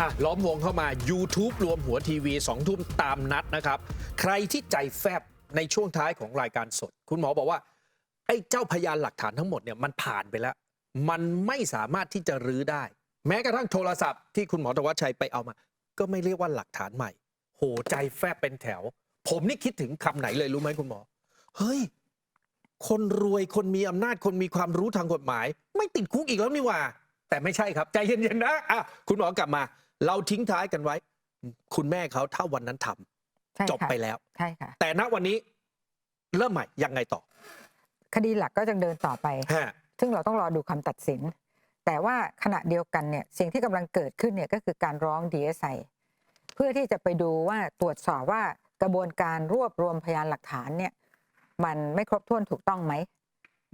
อะล้อมวงเข้ามา YouTube รวมหัวทีวีสองทุ่มตามนัดนะครับ ใครที่ใจแฟบในช่วงท้ายของรายการสด คุณหมอบอกว่า ไอ้เจ้าพยานหลักฐานทั้งหมดเนี่ยมันผ่านไปแล้ว มันไม่สามารถที่จะรื้อได้ แม้กระทั่งโทรศัพท์ที่คุณหมอธวัชชัยไปเอามา ก็ไม่เรียกว่าหลักฐานใหม่ โหใจแฟบเป็นแถว ผมนี่คิดถึงคำไหนเลยรู้ไหมคุณหมอ เฮ้ย คนรวยคนมีอำนาจคนมีความรู้ทางกฎหมาย ไม่ติดคุกอีกแล้วนี่หว่า แต่ไม่ใช่ครับ ใจเย็นๆนะอะคุณหมอกลับมา เราทิ้งท้ายกันไว้ คุณแม่เขาถ้าวันนั้นทำใช่จบค่ะไปแล้วใช่ค่ะ แต่ณวันนี้เริ่มใหม่ยังไงต่อ คดีหลักก็จะเดินต่อไปฮะซึ่งเราต้องรอดูคำตัดสิน แต่ว่าขณะเดียวกันเนี่ยสิ่งที่กำลังเกิดขึ้นเนี่ยก็คือการร้อง DSI เพื่อที่จะไปดูว่าตรวจสอบว่ากระบวนการรวบรวมพยานหลักฐานเนี่ยมันไม่ครบถ้วนถูกต้องไหม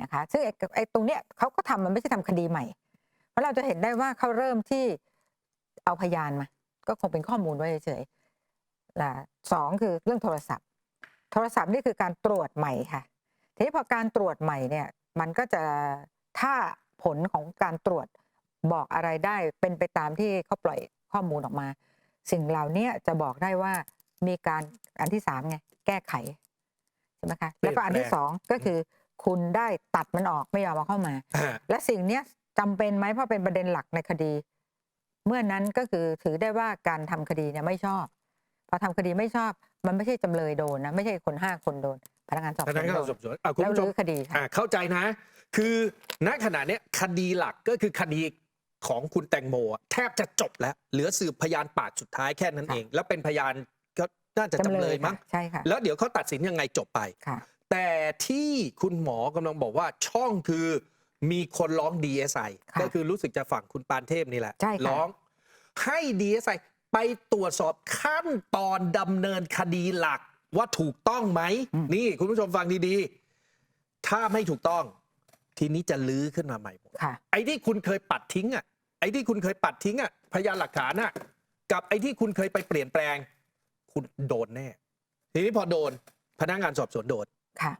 นะคะ ซึ่งไอ้ไอ้ตรงเนี้ยเขาก็ทำมันไม่ใช่ทำคดีใหม่ เพราะเราจะเห็นได้ว่าเขาเริ่มที่ เอาพยานมา ก็คงเป็นข้อมูลไว้เฉยๆและสองคือเรื่องโทรศัพท์ โทรศัพท์นี่คือการตรวจใหม่ค่ะ ทีนี้พอการตรวจใหม่เนี่ย มันก็จะถ้าผลของการตรวจบอกอะไรได้เป็นไปตามที่เขาปล่อยข้อมูลออกมา สิ่งเหล่านี้จะบอกได้ว่ามีการอันที่สามไงแก้ไขใช่ไหมคะแล้วก็อันที่สองก็คือ คุณได้ตัดมันออกไม่ยอมเอาเข้ามาฮะและสิ่งเนี้ยจำเป็นไหมเพราะเป็นประเด็นหลักในคดี เมื่อนั้นก็คือถือได้ว่าการทำคดีเนี่ยไม่ชอบ พอทำคดีไม่ชอบ มันไม่ใช่จำเลยโดนนะ ไม่ใช่คนห้าคนโดน พนักงานสอบพสวนักนงานโดนสอบสวนอะคุณแล้วผู้ชมรื้อคดีค่ะอะเข้าใจนะ คือณขณะเนี้ยคดีหลักก็คือคดีของคุณแตงโมอะแทบจะจบแล้ว เหลือสืบพยานปากสุดท้ายแค่นั้นค่ะเอง แล้วเป็นพยานก็น่าจะจำเลยมั้งค่ะใช่ค่ะแล้วเดี๋ยวเขาตัดสินยังไงจบไปค่ะแต่ที่คุณหมอกำลังบอกว่าช่องคือ มีคนร้อง DSI ค่ะก็คือรู้สึกจะฝั่งคุณปานเทพนี่แหละ ใช่ค่ะ ร้องให้ DSI ไปตรวจสอบขั้นตอนดำเนินคดีหลักว่าถูกต้องไหม นี่คุณผู้ชมฟังดีๆ ถ้าไม่ถูกต้อง ทีนี้จะลื้อขึ้นมาใหม่หมด ค่ะ ไอ้ที่คุณเคยปัดทิ้งอะ ไอ้ที่คุณเคยปัดทิ้งอะ พยานหลักฐานอะ กับไอ้ที่คุณเคยไปเปลี่ยนแปลง คุณโดนแน่ ทีนี้พอโดน พนักงานสอบสวนโดน ค่ะ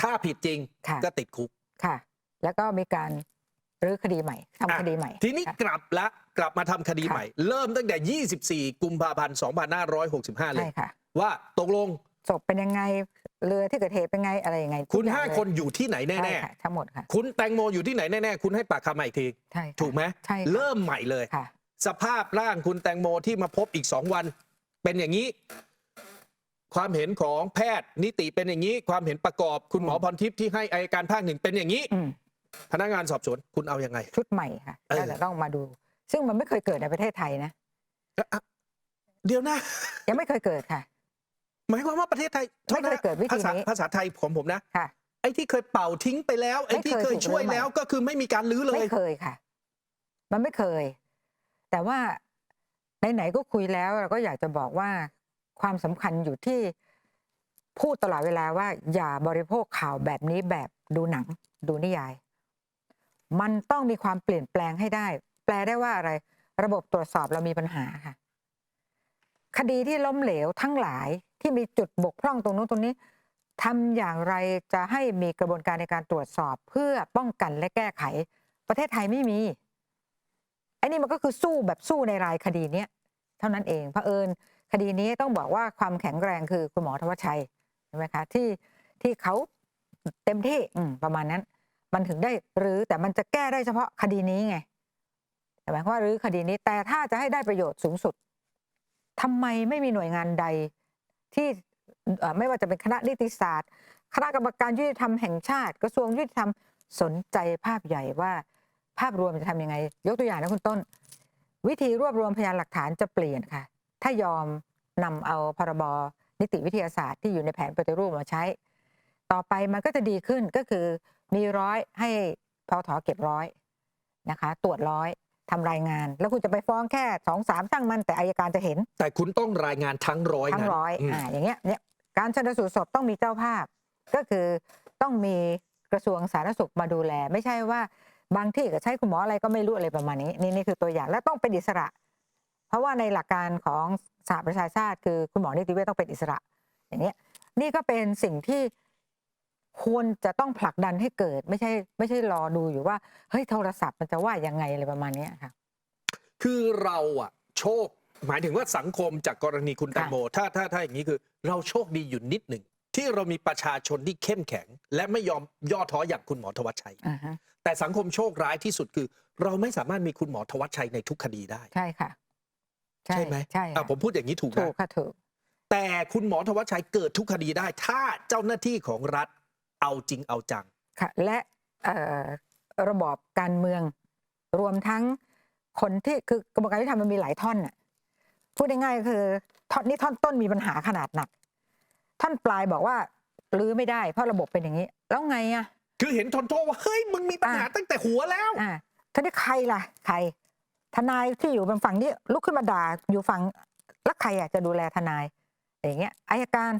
ถ้าผิดจริงค่ะ ก็ติดคุก ค่ะ แล้วก็มีการรื้อคดีใหม่ทำอะคดีใหม่ ทีนี้ค่ะกลับละกลับมาทำคดีค่ะใหม่ เริ่มตั้งแต่ 24 กุมภาพันธ์ 2565 เลใช่ย ค่ะว่าตกลงศพเป็นยังไงเรือที่เกิดเหตุเป็นไงอะไรยังไงคุณทุกอย่งห้าเลยคนอยู่ที่ไหนใช่แน่ค่ะทั้งหมดค่ะ ๆ คุณแตงโมอยู่ที่ไหนแน่ ๆ คุณให้ปากคำมาอีกที ใช่ค่ะถูกไหม ใช่ค่ะเริ่มใหม่เลย ค่ะ สภาพร่างคุณแตงโมที่มาพบอีกสองวัน เป็นอย่างนี้ ความเห็นของแพทย์นิติเป็นอย่างนี้ ความเห็นประกอบคุณหมออืมพรทิพย์ที่ให้อายการภาคหนึ่งเป็นอย่างนี้ อืม พนักงานสอบสวนคุณเอาอยัางไง ชุดใหม่ค่ะเออแล้วจะต้องมาดู ซึ่งมันไม่เคยเกิดในประเทศไทยนะ อะอะเดี๋ยวนะ ยังไม่เคยเกิดค่ะ หมายความว่าประเทศไทยโทษไม่เคยเกิดวิธีภาษานี้ ภาษาไทยผมผมนะ ค่ะ ไอ้ที่เคยเป่าทิ้งไปแล้ว ไอ้ที่ไม่เคเคยยช่วยถูกรื้อใหม่แล้วก็คือไม่มีการลื้อเลยไม่เคยค่ะ มันไม่เคย แต่ว่าไหนๆก็คุยแล้วเราก็อยากจะบอกว่าความสำคัญอยู่ที่พูดตลอดเวลาว่า อย่าบริโภคข่าวแบบนี้แบบดูหนัง ดูนิยาย มันต้องมีความเปลี่ยนแปลงให้ได้ แปลได้ว่าอะไร ระบบตรวจสอบเรามีปัญหาค่ะ คดีที่ล้มเหลวทั้งหลายที่มีจุดบกพร่องตรงนู้นตรงนี้ทำอย่างไรจะให้มีกระบวนการในการตรวจสอบเพื่อป้องกันและแก้ไข ประเทศไทยไม่มีไอ้นี่มันก็คือสู้แบบสู้ในรายคดีเนี้ยเท่านั้นเองเผอิญคดีนี้ต้องบอกว่าความแข็งแรงคือคุณหมอธวัชชัยใช่ไหมคะที่ที่เขาเต็มที่ประมาณนั้น มันถึงได้หรือแต่มันจะแก้ได้เฉพาะคดีนี้ไงแต่หมายความว่ารื้อคดีนี้ แต่ถ้าจะให้ได้ประโยชน์สูงสุดทำไมไม่มีหน่วยงานใดที่ไม่ว่าจะเป็นคณะนิติศาสตร์ คณะกรรมการยุติธรรมแห่งชาติ กระทรวงยุติธรรมสนใจภาพใหญ่ว่าภาพรวมจะทำยังไง ยกตัวอย่างนะคุณต้น วิธีรวบรวมพยานหลักฐานจะเปลี่ยนค่ะ ถ้ายอมนำเอาพรบนิติวิทยาศาสตร์ที่อยู่ในแผนปฏิรูปมาใช้ ต่อไปมันก็จะดีขึ้นก็คือ มีร้อยให้พอถอเก็บร้อยนะคะ ตรวจร้อยทำรายงาน แล้วคุณจะไปฟ้องแค่สองสามช่างมันแต่อายการจะเห็น แต่คุณต้องรายงานทั้งร้อยทั้งนั้นร้อยอืมอ่าอย่างเงี้ยเนี่ยการชันสูตรศพต้องมีเจ้าภาพ ก็คือต้องมีกระทรวงสาธารณสุขมาดูแล ไม่ใช่ว่าบางที่ก็ใช้คุณหมออะไรก็ไม่รู้อะไรประมาณนี้ นี่นี่คือตัวอย่างและต้องเป็นอิสระ เพราะว่าในหลักการของสหประชาชาติ คือคุณหมอนิติเวชต้องเป็นอิสระ อย่างเนี้ยนี่ก็เป็นสิ่งที่ ควรจะต้องผลักดันให้เกิด ไม่ใช่ไม่ใช่รอดูอยู่ว่าเฮ้ยโทรศัพท์มันจะว่ายังไงอะไรประมาณเนี้ยค่ะ คือเราอะโชค หมายถึงว่าสังคมจากกรณีคุณแตงโมถ้าถ้าถ้าอย่างนี้คือ เราโชคดีอยู่นิดหนึ่ง ที่เรามีประชาชนที่เข้มแข็ง และไม่ยอมย่อท้ออย่างคุณหมอธวัชชัย อ่าฮะแต่สังคมโชคร้ายที่สุดคือ เราไม่สามารถมีคุณหมอธวัชชัยในทุกคดีได้ ใช่ค่ะใช่ไหมใช่อะค่ะผมพูดอย่างนี้ถูกถูนะกค่ะถูกแต่คุณหมอธวัชชัยเกิดทุกคดีได้ ถ้าเจ้าหน้าที่ของรัฐ เอาจริงเอาจัง ค่ะและเอ่อระบอบการเมือง รวมทั้งคนที่คือกระบวนการยุติธรรมมันมีหลายท่อนน่ะพูดง่ายๆก็คือท่อนนี้ท่อนต้นมีปัญหาขนาดหนัก ท่อนปลายบอกว่ารื้อไม่ได้เพราะระบบเป็นอย่างนี้ แล้วไงอะ คือเห็นทนโทษว่า เฮ้ย มึงมีปัญหาอะ ตั้งแต่หัวแล้ว อ่าท่านี้ใครล่ะ ใคร ทนายที่อยู่บนฝั่งนี้ลุกขึ้นมาด่าอยู่ฝั่งแล้วใครอะจะดูแลทนาย อย่างเงี้ยอายการ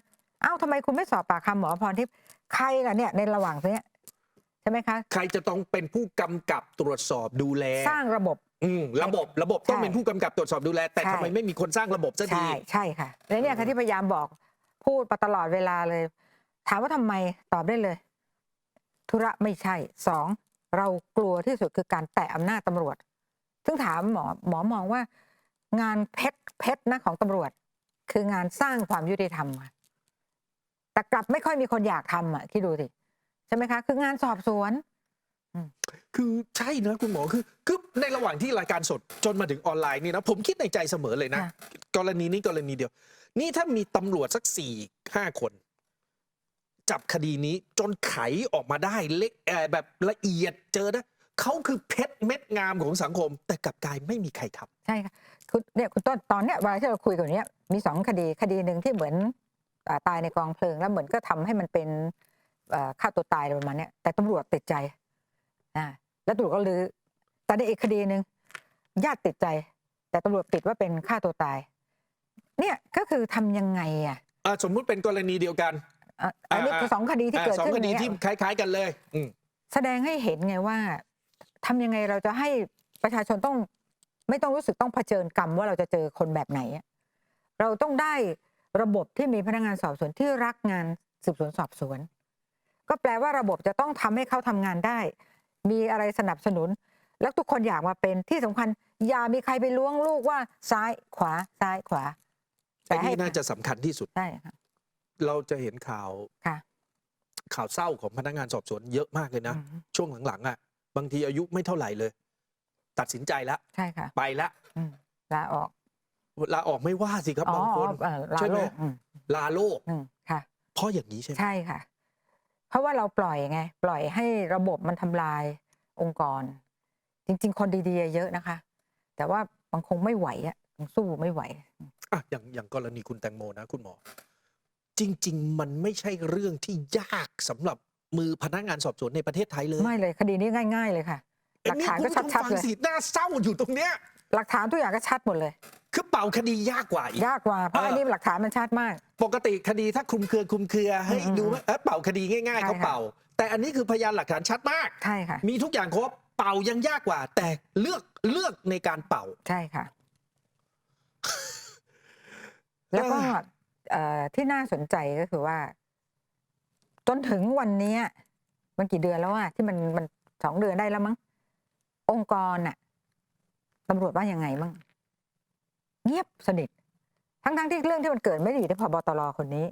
เอ้าทำไมคุณไม่สอบปากคำหมอพรทิพย์ ใครล่ะเนี่ยในระหว่างเนี้ยใช่ไหมคะ ใครจะต้องเป็นผู้กำกับตรวจสอบดูแลสร้างระบบ อืมระบบระบบต้องใช่เป็นผู้กำกับตรวจสอบดูแล แต่ใช่ ทำไมไม่มีคนสร้างระบบสักที ใช่ใช่ค่ะแล้วเนี่ยค่ะที่พยายามบอกพูดมาตลอดเวลาเลย ถามว่าทำไมตอบได้เลย ธุระไม่ใช่สองเรากลัวที่สุดคือการแตะอำนาจตำรวจ ซึ่งถามหมอหมอมองว่า งานเพชรเพชรนะของตำรวจ คืองานสร้างความยุติธรรมค่ะ แต่กลับไม่ค่อยมีคนอยากทำอะคิดดูสิใช่ไหมคะ คืองานสอบสวน คือใช่นะคุณหมอคือคือในระหว่างที่รายการสดจนมาถึงออนไลน์นี่นะ ผมคิดในใจเสมอเลยนะ ค่ะ กรณีนี้กรณีเดียว นี่ถ้ามีตำรวจสักสี่ห้าคน จับคดีนี้จนไขออกมาได้เล็กเอ่อแบบละเอียดเจอนะเขาคือเพชรเม็ดงามของสังคม แต่กลับกลายไม่มีใครทำ ใช่ค่ะคุณเนี่ยคุณต้นตอนเนี้ยเวลาที่เราคุยกันเนี้ยมีสองคดีคดีหนึ่งที่เหมือนอ่า ตายในกองเพลิง แล้วเหมือนก็ทำให้มันเป็นเอ่อฆ่าตัวตายอะไรประมาณเนี้ยแต่ตำรวจติดใจอ่าแล้วตำรวจก็ลือแต่ในอีกคดีหนึ่งญาติติดใจ แต่ตำรวจปิดว่าเป็นฆ่าตัวตาย เนี่ยก็คือทำยังไงอะอะสมมุติเป็นกรณีเดียวกันอะอันนี้อ่าคือสองคดีที่อะเกิดสองขึ้นคดีเนี้ยที่คล้าย ๆ กันเลยอืมแสดงให้เห็นไงว่าทำยังไงเราจะให้ประชาชนต้อง ไม่ต้องรู้สึกต้องเผชิญกรรมว่าเราจะเจอคนแบบไหนอะเราต้องได้ ระบบที่มีพนักงานสอบสวนที่รักงานสืบสวนสอบสวน ก็แปลว่าระบบจะต้องทำให้เขาทำงานได้ มีอะไรสนับสนุน แล้วทุกคนอยากมาเป็นที่สำคัญ อย่ามีใครไปล้วงลูกว่าซ้ายขวาซ้ายขวาไอ้นี่น่าจะสำคัญที่สุดใช่ค่ะเราจะเห็นข่าวค่ะข่าวเศร้าของพนักงานสอบสวนเยอะมากเลยนะอืมช่วงหลังๆอะ บางทีอายุไม่เท่าไหร่เลย ตัดสินใจแล้วใช่ค่ะ ไปละอืมลาออก ลาออกไม่ว่าสิครับบางคนเอ่อลาใช่ไหมโลกอืม ลาโลกอืมค่ะ เพราะอย่างนี้ใช่ไหม ใช่ค่ะ เพราะว่าเราปล่อยไง ปล่อยให้ระบบมันทำลายองค์กร จริง ๆ คนดีๆ เยอะนะคะ แต่ว่าบางคงไม่ไหวอะคงสู้ไม่ไหว อะอย่างอย่างกรณีคุณแตงโมนะคุณหมอ จริง ๆ มันไม่ใช่เรื่องที่ยากสำหรับมือพนักงานสอบสวนในประเทศไทยเลยไม่เลยคดีนี้ง่าย ๆ เลยค่ะ หลักฐานก็เอ้ยนี่คุณผู้ชมชัดฟัๆงเลย สิน่าเศร้าอยู่ตรงเนี้ย หลักฐานทุกอย่างก็ชัดหมดเลย คือเป่าคดียากกว่าอีก ยากกว่าเพราะเอออัอันนี้หลักฐานมันชัดมาก ปกติคดีถ้าคลุมเครือคลุมเครือให้อืมดูว่าเอ้ยเป่าคดีง่ายๆใช่เขาค่ะเป่า แต่อันนี้คือพยานหลักฐานชัดมาก ใช่ค่ะ มีทุกอย่างครบเป่ายังยากกว่า แต่เลือกเลือกในการเป่า ใช่ค่ะ แล้วก็เอ่อที่น่าสนใจก็คือว่า จนถึงวันเนี้ยมันกี่เดือนแล้วอะที่มันมันสองเดือนได้แล้วมั้งองค์กรน่ะ ตำรวจว่ายังไงมั่งเงียบสนิท ทั้งๆที่เรื่องที่มันเกิดไม่ได้อยู่ที่พบตรคนนี้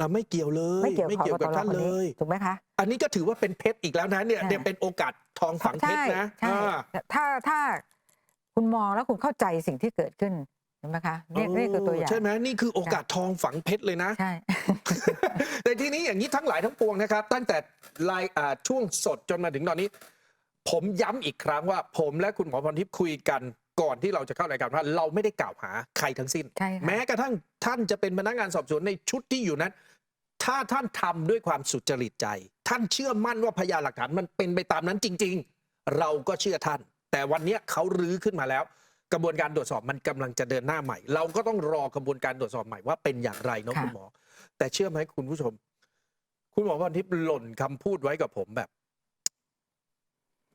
อะไม่เกี่ยวเลยไม่เกี่ยวกับพบกับตรท่านคนเลนี้ยถูกไหมคะอันนี้ก็ถือว่าเป็นเพชรอีกแล้วนะเนี่ยใช่เนี่ยเป็นโอกาสทองฝังเพชรนะใช่อ่าถ้าถ้าคุณมองแล้วคุณเข้าใจสิ่งที่เกิดขึ้นเห็นไหมคะนี่นี่คือตัวอย่างใช่ไหมนี่คือโอกาสทองฝังเพชรเลยนะใช่แต่ทีนี้อย่างนี้ทั้งหลายทั้งปวงนะครับ ตั้งแต่รายอ่าช่วงสดจนมาถึงตอนนี้ ผมย้ำอีกครั้งว่า ผมและคุณหมอพรทิพย์คุยกันก่อนที่เราจะเข้ารายการว่าเราไม่ได้กล่าวหาใครทั้งสิ้นใช่ค่ะแม้กระทั่งท่านจะเป็นพนักงานสอบสวนในชุดที่อยู่นั้น ถ้าท่านทำด้วยความสุจริตใจ ท่านเชื่อมั่นว่าพยานหลักฐานมันเป็นไปตามนั้นจริง ๆ เราก็เชื่อท่าน แต่วันเนี้ยเขารื้อขึ้นมาแล้ว กระบวนการตรวจสอบมันกำลังจะเดินหน้าใหม่ เราก็ต้องรอกระบวนการตรวจสอบใหม่ว่าเป็นอย่างไรเนาะค่ะคุณหมอ แต่เชื่อไหมคุณผู้ชม คุณหมอพรทิพย์หล่นคำพูดไว้กับผมแบบ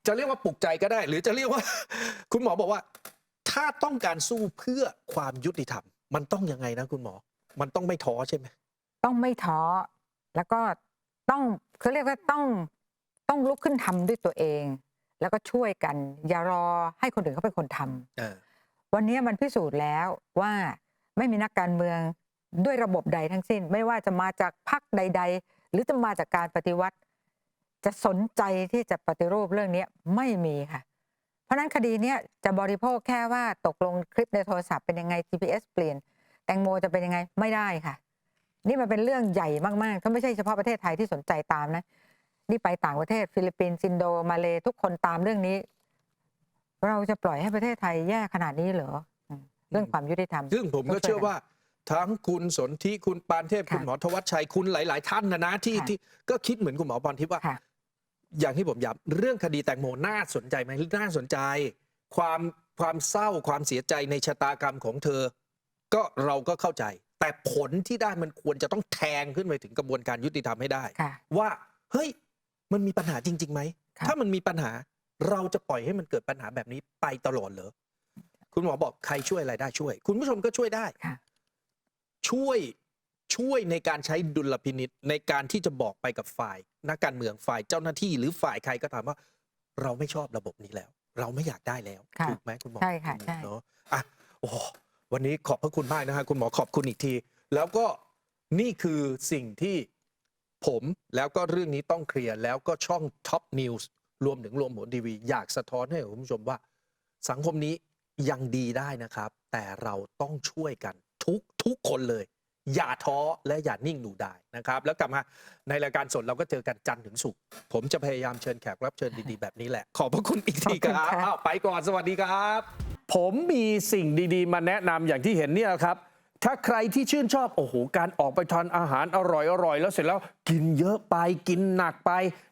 จะเรียกว่าปลุกใจก็ได้ หรือจะเรียกว่า คุณหมอบอกว่า ถ้าต้องการสู้เพื่อความยุติธรรม มันต้องยังไงนะคุณหมอ มันต้องไม่ท้อใช่ไหมต้องไม่ท้อแล้วก็ต้องเขาเรียกว่าต้องต้องลุกขึ้นทำด้วยตัวเอง แล้วก็ช่วยกัน อย่ารอให้คนอื่นเขาเป็นคนทำเออวันนี้มันพิสูจน์แล้วว่าไม่มีนักการเมืองด้วยระบบใดทั้งสิ้น ไม่ว่าจะมาจากพรรคใด ๆ หรือจะมาจากการปฏิวัติ จะสนใจที่จะปฏิรูปเรื่องนี้ไม่มีค่ะ เพราะฉะนั้นคดีเนี้ยจะบริโภคแค่ว่าตกลงคลิปในโทรศัพท์เป็นยังไง GPS เปลี่ยน แตงโมจะเป็นยังไงไม่ได้ค่ะ นี่มันเป็นเรื่องใหญ่มากๆก็ไม่ใช่เฉพาะประเทศไทยที่สนใจตามนะนี่ไปต่างประเทศฟิลิปปินส์ซินโดมาเลทุกคนตามเรื่องนี้ เราจะปล่อยให้ประเทศไทยแย่ขนาดนี้เหรออืมเรื่องความยุติธรรมซึ่งผมก็เชื่อว่าทั้งคุณสนธิคุณปานเทพค่ะคุณหมอธวัชชัยคุณหลาย ๆ ท่านนะนะที่ค่ะที่ก็คิดเหมือนคุณหมอพรทิพย์ว่าค่ะ อย่างที่ผมย้ำเรื่องคดีแตงโมน่าสนใจไหมน่าสนใจ ความความเศร้าความเสียใจในชะตากรรมของเธอ ก็เราก็เข้าใจ แต่ผลที่ได้มันควรจะต้องแทงขึ้นไปถึงกระบวนการยุติธรรมให้ได้ ค่ะ ว่าเฮ้ยมันมีปัญหาจริงๆไหม ค่ะ ถ้ามันมีปัญหาเราจะปล่อยให้มันเกิดปัญหาแบบนี้ไปตลอดเหรอ คุณหมอบอกใครช่วยอะไรได้ช่วย คุณผู้ชมก็ช่วยได้ ค่ะ ช่วย ช่วยในการใช้ดุลพินิษในการที่จะบอกไปกับฝ่าย นักการเมืองฝ่ายเจ้าหน้าที่หรือฝ่ายใครก็ตามว่า เราไม่ชอบระบบนี้แล้ว เราไม่อยากได้แล้วค่ะถูกไหมคุณหมอใช่ค่ะใช่ เนาะอะโอ้วันนี้ขอบพระคุณมากนะฮะคุณหมอขอบคุณอีกที แล้วก็นี่คือสิ่งที่ผมแล้วก็เรื่องนี้ต้องเคลียร์แล้วก็ช่อง Top News รวมถึงรวมหัวทีวี อยากสะท้อนให้กับคุณผู้ชมว่า สังคมนี้ยังดีได้นะครับ แต่เราต้องช่วยกันทุกทุกคนเลย อย่าท้อและอย่านิ่งดูได้นะครับ แล้วกลับมาในรายการสดเราก็เจอกันจันทร์ถึงศุกร์ผมจะพยายามเชิญแขกรับเชิญดีๆแบบนี้แหละ ขอบพระคุณอีกทีคขอบรัคุบณค่ะ อ้าวไปก่อนสวัสดีครับ ผมมีสิ่งดีๆ มาแนะนำอย่างที่เห็นเนี่ยครับ ถ้าใครที่ชื่นชอบ โอ้โห การออกไปทานอาหารอร่อยๆ แล้วเสร็จแล้วกินเยอะไปกินหนักไป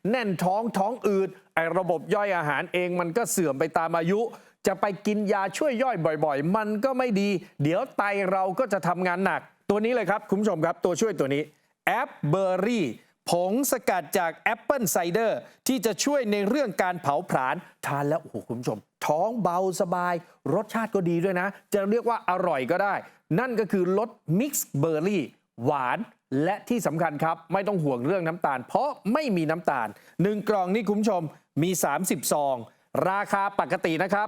แน่นท้องท้องอืดไอระบบย่อยอาหารเองมันก็เสื่อมไปตามอายุ จะไปกินยาช่วยย่อยบ่อยๆ มันก็ไม่ดี เดี๋ยวไตเราก็จะทำงานหนัก ตัวนี้เลยครับ คุณผู้ชมครับ ตัวช่วยตัวนี้แอปเบอร์รี่ผงสกัดจากแอปเปิลไซเดอร์ที่จะช่วยในเรื่องการเผาผลาญทานแล้ว โอ้โห คุณผู้ชม ท้องเบาสบาย รสชาติก็ดีด้วยนะ จะเรียกว่าอร่อยก็ได้ นั่นก็คือรสมิกซ์เบอร์รี่หวานและที่สำคัญครับ ไม่ต้องห่วงเรื่องน้ำตาล เพราะไม่มีน้ำตาล 1 กล่องนี่คุณผู้ชมมี 30 ซอง ราคาปกตินะครับ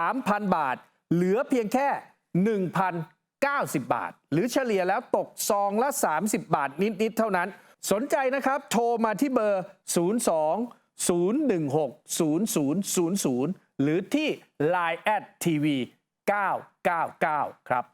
3,000 บาท เหลือเพียงแค่ 90 บาท หรือเฉลี่ยแล้วตกซองละ 30 บาทนิด ๆ เท่านั้น สนใจนะครับ โทรมาที่เบอร์ 02 016 0000 หรือที่ Line แอดทีวี999 ครับ